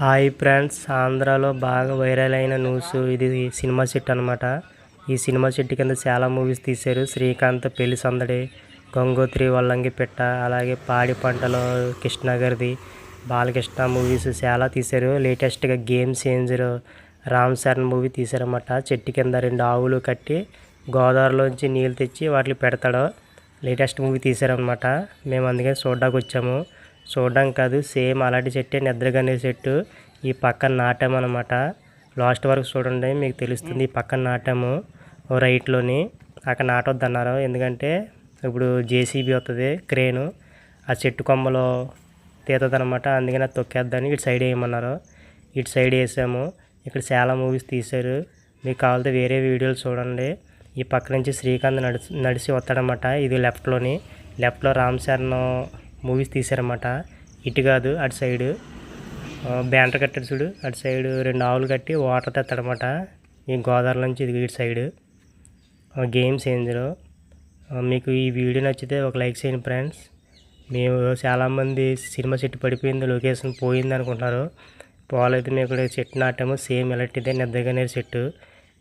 Hi friends ఆంధ్రాలో బాగా viral అయిన న్యూస్ ఇది సినిమా సెట్ అనమాట ఈ సినిమా సెట్ కింద చాలా మూవీస్ తీశారు. శ్రీకాంత్ పెళ్ళి సందడి గంగోత్రి వల్లంగి పెట్ట అలాగే పాడి పంటలో కృష్ణ గారిది బాలకృష్ణ మూవీస్ చాలా తీశారు. లేటెస్ట్గా game changer Ram Charan movie తీశారన్నమాట. చెట్టు కింద రెండు ఆవులు కట్టి గోదావరిలోంచి నీళ్ళు తెచ్చి వాటిని పెడతాడు. లేటెస్ట్ మూవీ తీశారనమాట మేము అందుకని చూడడానికి వచ్చాము. చూడడం కాదు సేమ్ అలాంటి చెట్టే నిద్రగనే చెట్టు. ఈ పక్కన నాటాము అనమాట లాస్ట్ వరకు చూడండి మీకు తెలుస్తుంది ఈ పక్కన నాటాము. రైట్లోని అక్కడ నాటొద్దు అన్నారు ఎందుకంటే ఇప్పుడు జేసీబీ వస్తుంది క్రేను. ఆ చెట్టు కొమ్మలో తీతుంది అనమాట అందుకని అది తొక్కేద్దని ఇటు సైడ్ వేయమన్నారు ఇటు సైడ్ వేసాము ఇక్కడ చాలా మూవీస్ తీశారు. మీకు కావాలంటే వేరే వీడియోలు చూడండి. ఈ పక్క నుంచి శ్రీకాంత్ నడిచి నడిచి వస్తాడనమాట ఇది లెఫ్ట్లోని లెఫ్ట్లో రామ్ చరణ్ మూవీస్ తీశారన్నమాట. ఇటు కాదు అటు సైడు. బ్యానర్ కట్టాడు చూడు. అటు సైడు రెండు ఆవులు కట్టి వాటర్ తెస్తాడనమాట ఈ గోదావరి నుంచి ఇది ఇటు సైడు. గేమ్స్ చేంజరు మీకు ఈ వీడియో నచ్చితే ఒక లైక్ చేయండి ఫ్రెండ్స్. మేము చాలామంది సినిమా సెట్ పడిపోయింది లొకేషన్ పోయింది అనుకుంటున్నారు. పోలైతే మేము ఇక్కడ చెట్టు నాటాము. సేమ్ ఇలాంటిదే నిద్రగానే చెట్టు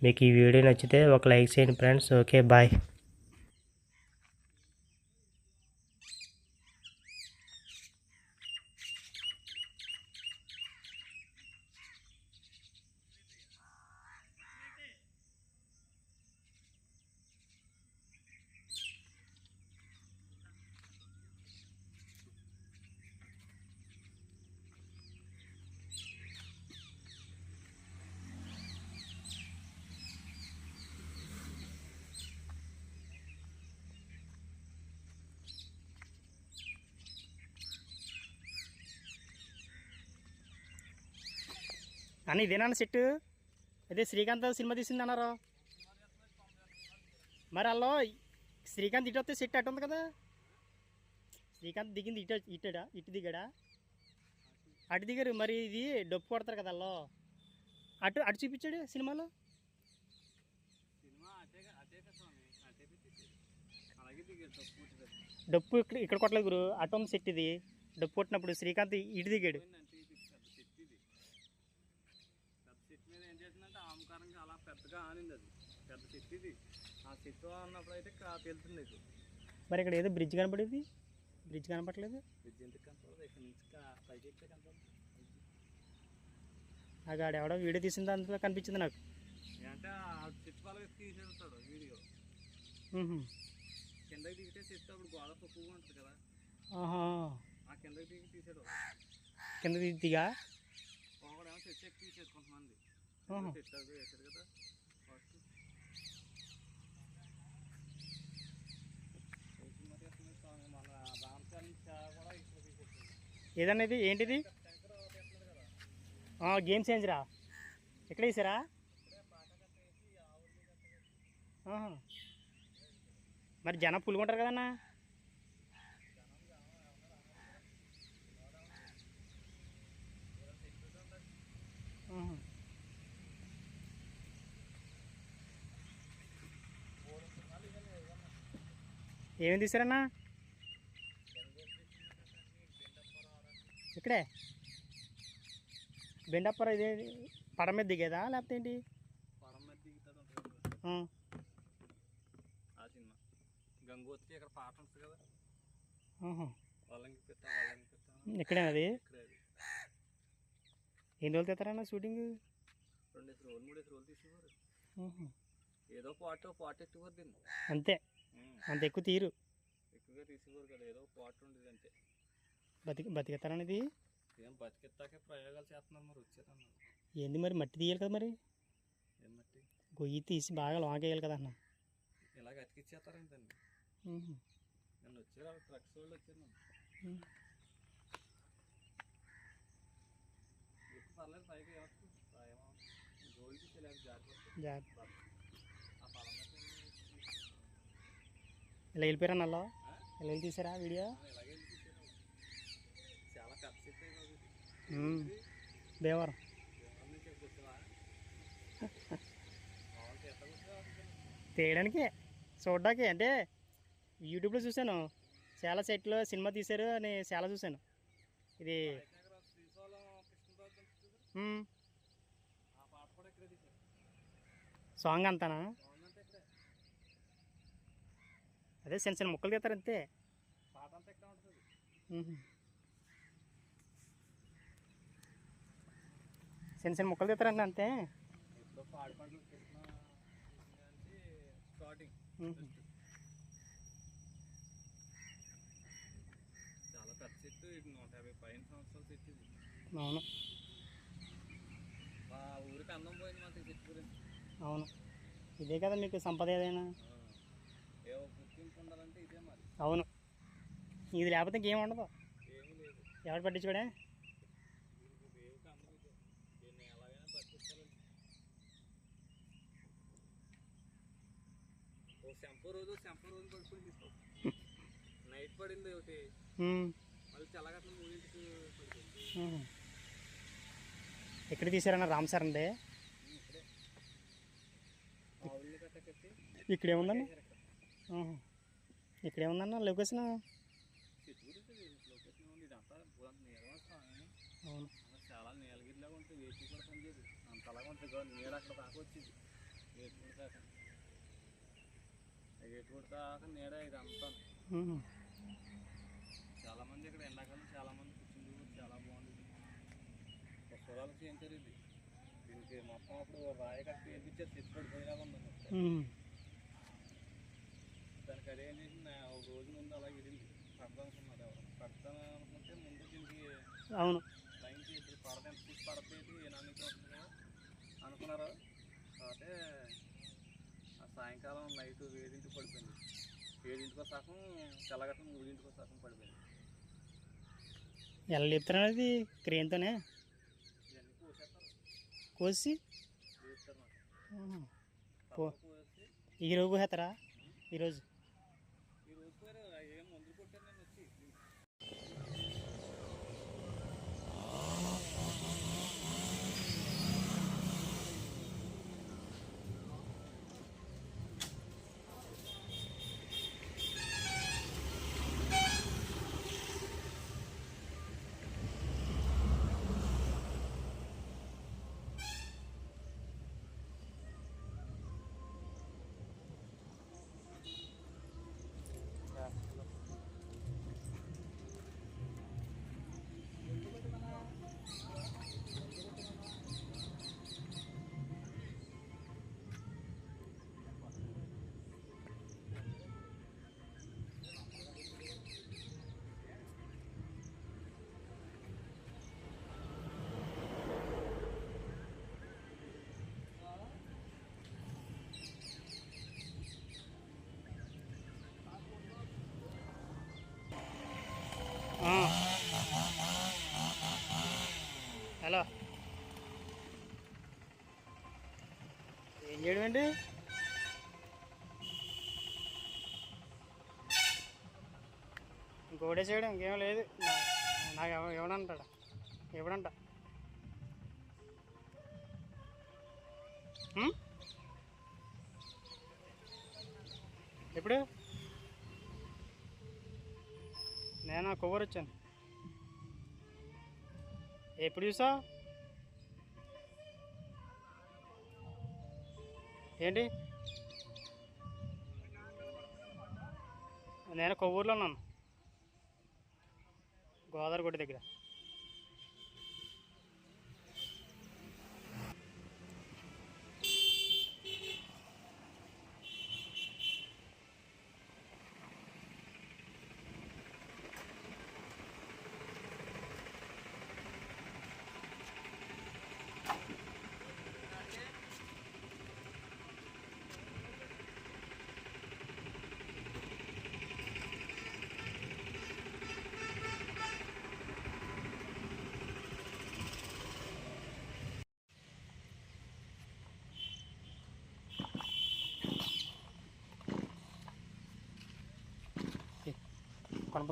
మీకు ఈ వీడియో నచ్చితే ఒక లైక్ చేయండి ఫ్రెండ్స్. Okay bye. అన్న ఇదేనా సెట్ అదే శ్రీకాంత్ సినిమా తీసింది అన్నారు? మరి అల్లో శ్రీకాంత్ ఇటు వస్తే సెట్ అటు ఉంది కదా? శ్రీకాంత్ దిగింది ఇటు ఇటుడా? ఇటు దిగాడా? అటు దిగారు మరి ఇది డప్పు కొడతారు కదా అల్లో. అటు అటు చూపించాడు సినిమాలో? డప్పు ఇక్కడ ఇక్కడ కొట్టలేదు గురు అటు ఉంది సెట్ ఇది. డప్పు కొట్టినప్పుడు శ్రీకాంత్ ఇటు దిగాడు చెట్టు మీద ఏం చేసిందంటే ఆమకారంగా అలా పెద్దగా ఆనింది అది పెద్ద చెట్టు ఇది అన్నప్పుడు అయితే నీకు. మరి ఇక్కడ ఏదో బ్రిడ్జ్ కనపడేది? బ్రిడ్జ్ కనపడలేదు బ్రిడ్జ్ ఎందుకు కనపడదు? ఇక్కడ నుంచి పైకి కనపడదు. ఆ గాడు ఎవడో వీడియో తీసిన దాంట్లో కనిపించింది నాకు. అంటే తీసేస్తాడు వీడియో. కిందకి దిగితే చెట్టు అప్పుడు గోడ తక్కువగా ఉంటుంది కదా. ఆహా. ఆ కిందకి దిగి తీసాడు. కింద దిగా ఒకడేమో చెట్టు ఎక్కి తీసేది కొంతమంది. చెట్టు వేసాడు కదా ఫస్ట్ మరి అసలు స్వామి మన రామచరణ్ కూడా ఇక్కడ తీసేసాడు ఏదన్నా ఇది ఏంటిది గేమ్ చేంజ్రా ఎక్కడ వేసారా? మరి జనం పులుకుంటారు కదన్నా? ఏమేమి తీసారన్నా? ఇక్కడే. బెండప్పర ఇదే పడ మీద దిగేదా లేకపోతే ఏంటి? సినిమా. గంగోత్రి ఇక్కడ పాట ఉంటుంది కదా. వాళ్ళకి ఇక్కడే అది. ఎన్ని రోజులు తెస్తారన్న షూటింగ్? రోజులు మూడేసి రోజులు తీసేవారు. ఏదో పాట పాట ఎట్టుకోద్ది అంతే. అంత ఎక్కువ తీరు ఎక్కువగా తీసేవారు కదా ఏదో పాట ఉండేది అంతే. బతికి బతికెత్తారనేది ఏం ప్రయోగాలు చేస్తున్నారు మరి ఏంది మరి మట్టి తీయాలి కదా మరి? ఏం మట్టి? గొయ్యి తీసి బాగా లాగేయాలి కదా అన్న. ఇలాగ అతికిచ్చేస్తారంటండి? ఉహు. నన్ను వచ్చారు ట్రక్స్ వాళ్ళు వచ్చారు నన్ను. ఉహు. ఎక్కువ పర్లేదు పైకి ఏమొచ్చు ఏమో గోల్కి తెలియదు జాగ్రత్త. జాగ్రత్త ఆ పొలం మీద ఇలా వెళ్ళిపోయారా నల్ల? ఇలా వెళ్ళి తీసారా వీడియో ఇలాగే తీసేసారు చాలా పెద్ద సెట్ అయిపోయింది ఉమ్. భీమవరం ఎవరి నుంచి ఎప్పుడు వచ్చావా మామూలుగా ఎట్లా కూర్చోవా తీయడానికి చూడడానికి. అంటే యూట్యూబ్లో చూశాను. చాలా సెట్లో సినిమా తీశారు అని చాలా చూశాను. ఇది సాంగ్ అంతానా? అదే చిన్న చిన్న ముక్కలు తీస్తారు అంతే పాట అంతా ఇక్కడ ఉంటుంది ఉహు. చిన్న చిన్న ముక్కలు తీస్తారండి అంతే. అవును. అవును. ఇదే కదా మీకు సంపద ఏదైనా. అవును. ఇది లేకపోతే ఇంకేం ఉండదు. ఎవరు పట్టించుకోడే? శంపో రోజు శంపో రోజు పడుకుని తీసుకో. నైట్ పడింది ఒకటి. మళ్ళీ తెల్లగట్ల మూడింటికి ఉహు. ఎక్కడ తీసారన్న రామ్ సార్ అండి? ఇక్కడేముందండి. ఇక్కడేముందన్న? లొకేషన్? అవును. చాలా నీలగిరిలాగా ఉంటుంది. వేసి కూడా పనిచేయదు. అంతలాగా ఉంటుంది. నీడ అక్కడ దాకా వచ్చింది. వేసి కూడా నీడ ఉహు. చాలా మంది ఇక్కడ ఎండాకాలం చాలా మంది కూర్చుంది చాలా బాగుంది పుష్పరాలకు చేయించారు ఇది దీనికి మొత్తం అప్పుడు రాయి కట్టి ఉంది. దానికి అదే ఏం చేసింది? నా- ఒక రోజు ముందు అలా ఇడింది కడతానుకున్నారు ఎవరు. కడతాను అనుకుంటే ముందు దీనికి అవును. లైన్ చేసి అనుకున్నారు? ఆ సాయంకాలం నైట్ ఏడింటికి పడిపోయింది. ఏడింటికో సగం తెల్లగట్ల మూడింటికో సగం పడిపోయింది. ఎలా లేపుతారు అది? క్రేన్తోనే? ఇవన్నీ కోసేస్తారు. కోసి? వేస్తారు నాకు ఉహు. తప్ప కోసి ఈ రోజు కోసేస్తారా? ఈరోజు ఏం ఇంకొకటే చేయడం ఇంకేం లేదు. నాకు ఎవ- ఇవ్వడంట ఎప్పుడు? నేను కొవ్వరు వచ్చాను ఎప్పుడు చూసా ఏంటి? నేను కొవ్వూరులో ఉన్నాను. గోదావరి గుడి దగ్గర. కొనప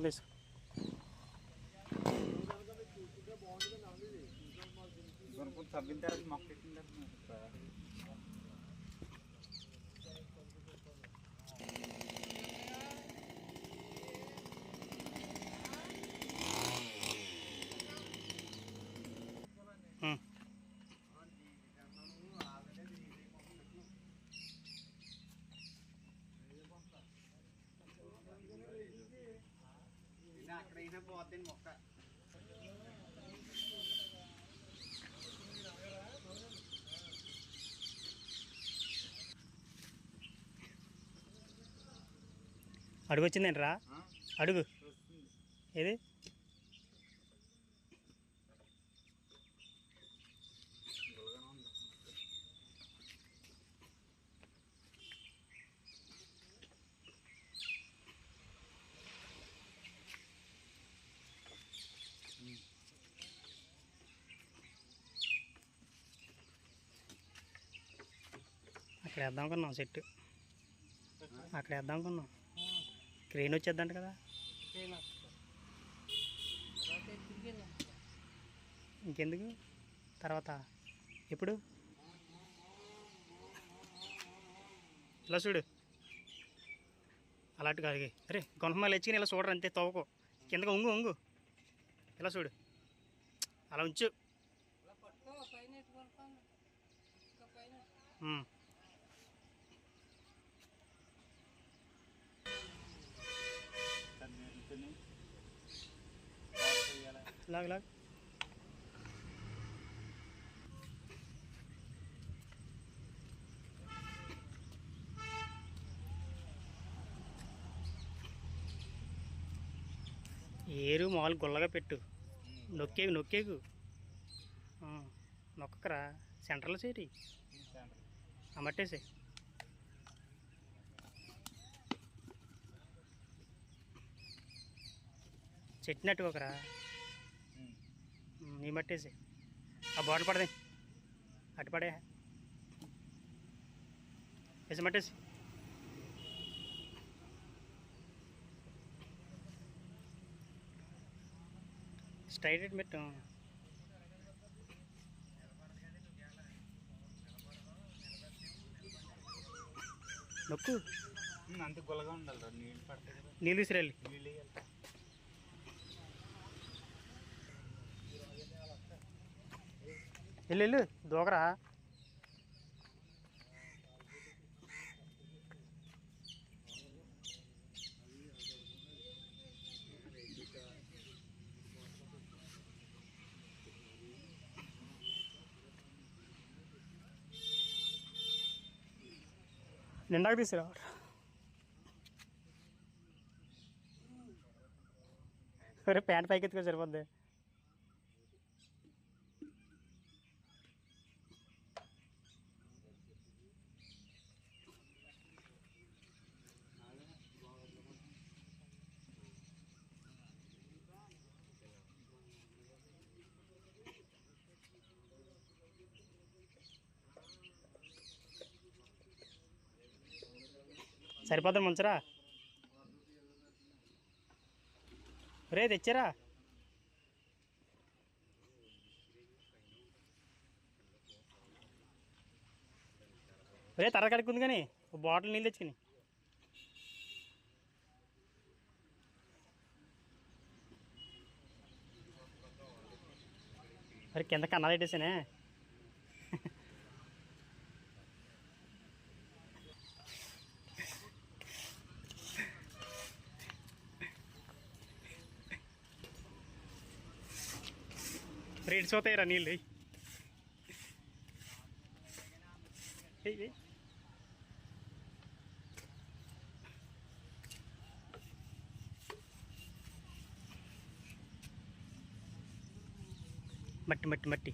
అడుగు వచ్చిందేంట్రా అడుగు. ఏది? అక్కడ వేద్దాం అనుకున్నాం సెట్ అక్కడ వేద్దాం అనుకున్నాం. క్రెయిన్ వచ్చేద్దంట కదా. ఇంకెందుకు? తర్వాత ఎప్పుడు? ఇలా చూడు. అలాంటి కాదు అరే గొనమాలు ఎచ్చుకుని ఇలా చూడరు అంతే తవ్వకు. కిందగా ఉంగు ఉంగు ఇలా చూడు. అలా ఉంచు. చేయాలి లాగు. ఏరు మామూలు గుల్లగా పెట్టు. నొక్కేకు నొక్కేకు. నొక్కరా సెంటర్లో చేరి. అమ్మట్టేసే చెట్టినట్టు ఒకరా నీ మట్టేసి ఆ బాటిల్ పడదే అటు పడే వేసి మట్టేసి స్ట్రైట్ ఇటు పెట్టు నొక్కు అంత గుల్లగా ఉండాలి రా, నీళ్ళు పడతాయి కదా నీళ్ళు విసిరాలి నీళ్ళు వేయాలి వెళ్ళు వెళ్ళు దూకరా నిండాక తీసుకురా ఒరే ప్యాంట్ పైకి ఎత్తుకో సరిపోద్ది సరిపోద్ది ముంచరా? రే తెచ్చారా? రే తర కడుక్కుంది కానీ ఒక బాటిల్ నీళ్ళు తెచ్చుకుని. మరి కింద కన్నాలు పెట్టేసానే. రేట్స్ అవుతాయిరా నీళ్ళు ఎయ్. ఎయ్, ఎయ్. మట్టి మట్టి మట్టి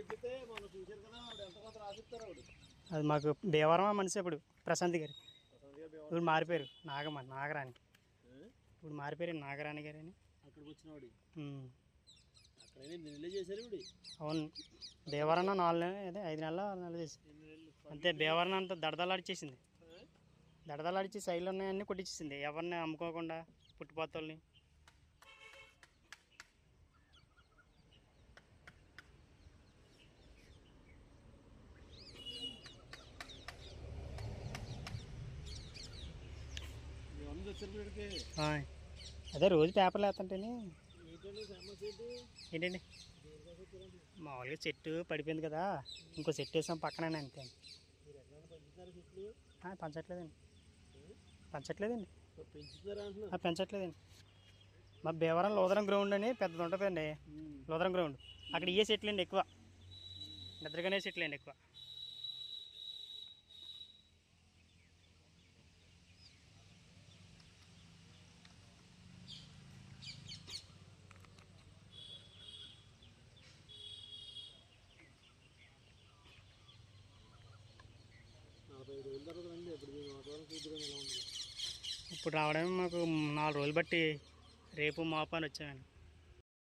చెప్పితే మనం చూసారు కదా ఆవిడ ఎంత కొంత రాసిస్తారు ఆవిడ అది మాకు భీవరమా మనిషి అప్పుడు ప్రశాంత్ గారు. ఇప్పుడు మారిపోయారు నాగమ్మ నాగరాణి. ఇప్పుడు మారిపోయారు నాగరాణి గారని అక్కడికి వచ్చినవాడు ఉమ్. అక్కడైనా నెలలే చేశారు ఇప్పుడు అవును దేవరన్న నాలుగు నెలలు అదే ఐదు నెలలు ఆరు నెలలు చేసి అంతే దేవరన్న అంతా దడదలాడిచ్చేసింది. దడదలాడిచ్చి సైడ్లో ఉన్నాయన్నీ కొట్టించేసింది ఎవరిని అమ్ముకోకుండా పుట్టుపోతల్ని ఇవన్నీ వచ్చారు వీడికి ఆయ్. అదే రోజు పేపర్లు వేస్తుంటేనే. ఏంటి? ఏంటండి? మామూలుగా చెట్టు పడిపోయింది కదా. ఇంకో చెట్టు వేసాం పక్కనే అంతే. పంచట్లేదండి. పంచట్లేదండి. పెంచట్లేదండి. మా భీమవరం లోదరం గ్రౌండ్ అని పెద్దది ఉంటుందండి. లోదరం గ్రౌండ్. అక్కడ ఇయే చెట్లు అండి ఎక్కువ నిద్రగానే చెట్లు అండి ఎక్కువ నలభై ఐదు రోజుల తర్వాత రండి ఇప్పుడు మీరు వాతావరణం చూద్దరు ఎలా ఉంది ఇప్పుడు రావడమే మాకు నాలుగు రోజులు బట్టి రేపు మా పని వచ్చామండి